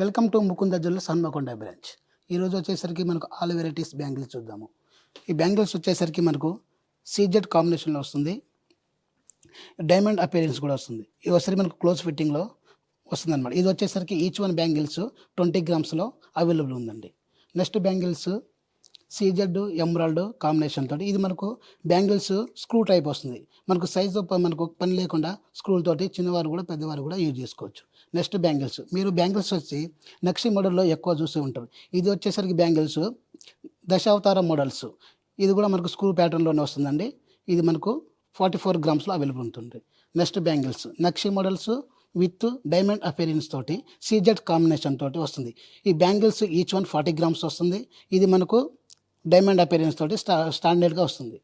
Welcome to Mukunda jewellers Hanmakonda branch. ఈరోజు వచ్చేసరికి మనకు ఆల్ వెరైటీస్ బ్యాంగిల్స్ చూద్దాము. ఈ బ్యాంగిల్స్ వచ్చేసరికి మనకు సీజెడ్ కాంబినేషన్లో వస్తుంది. డైమండ్ అపీరెన్స్ కూడా వస్తుంది. ఇది వచ్చేసరికి మనకు క్లోజ్ ఫిట్టింగ్లో వస్తుంది అనమాట ఇది వచ్చేసరికి ఈచ్ వన్ బ్యాంగిల్స్ ట్వంటీ గ్రామ్స్లో అవైలబుల్ ఉందండి. Next bangles CZ emerald combination తోటి. ఇది మనకు బ్యాంగిల్స్ స్క్రూ టైప్ వస్తుంది. మనకు సైజు మనకు పని లేకుండా స్క్రూల్ తోటి చిన్నవారు కూడా పెద్దవారు కూడా యూజ్ చేసుకోవచ్చు. Next bangles. మీరు బ్యాంగిల్స్ వచ్చి నక్షి మోడల్లో ఎక్కువ చూస్తూ ఉంటారు. ఇది వచ్చేసరికి బ్యాంగిల్స్. దశావతార మోడల్స్. ఇది కూడా మనకు స్క్రూ ప్యాటర్న్లోనే వస్తుందండి. ఇది మనకు ఫార్టీ ఫోర్ గ్రామ్స్లో అవైలబుల్ ఉంటుంది. Next bangles. Nakshi models with diamond appearance తోటి సీజెడ్ కాంబినేషన్ తోటి వస్తుంది. ఈ bangles each one forty grams వస్తుంది. ఇది మనకు డైమండ్ అపేరియన్స్ తోటి స్టా స్టాండర్డ్గా వస్తుంది.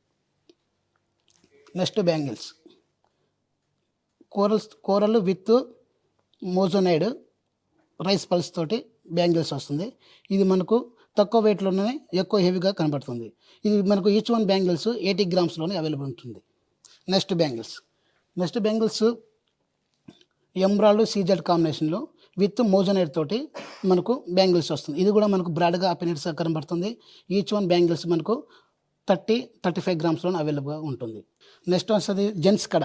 Next bangles. కూరల్స్ కూరలు విత్ మోజోనైడ్ రైస్ పల్స్ తోటి బ్యాంగిల్స్ వస్తుంది. ఇది మనకు తక్కువ వెయిట్లోనే ఎక్కువ హెవీగా కనబడుతుంది. ఇది మనకు ఈచ్ వన్ బ్యాంగిల్స్ ఎయిటీ గ్రామ్స్లోనే అవైలబుల్ ఉంటుంది. Next bangles. Next bangles emerald CZ కాంబినేషన్లో విత్ మోజనైడ్ తోటి మనకు బ్యాంగిల్స్ వస్తుంది. ఇది కూడా మనకు బ్రాడ్గా అపెనిట్స్ కనబడుతుంది ఈచ్ వన్ బ్యాంగిల్స్ మనకు థర్టీ థర్టీ ఫైవ్ గ్రామ్స్లో అవైలబుల్గా ఉంటుంది. నెక్స్ట్ వస్తుంది జెంట్స్ కడ.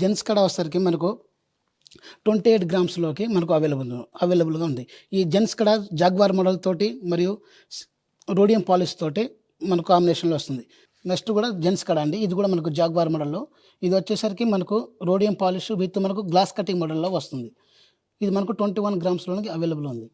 జెంట్స్ కడ వచ్చేసరికి మనకు ట్వంటీ ఎయిట్ గ్రామ్స్లోకి మనకు అవైలబుల్ అవైలబుల్గా ఉంది. ఈ జెంట్స్ కడ జాగ్వార్ మోడల్ తోటి మరియు రోడియం పాలిష్ తోటి మనకు కాంబినేషన్లో వస్తుంది. నెక్స్ట్ కూడా జెంట్స్ కడ అండి. ఇది కూడా మనకు జాగ్వార్ మోడల్లో. ఇది వచ్చేసరికి మనకు రోడియం పాలిష్ విత్ మనకు గ్లాస్ కటింగ్ మోడల్లో వస్తుంది. ఇది మనకు ట్వంటీ వన్ గ్రామ్స్లోనికి అవైలబుల్ ఉంది.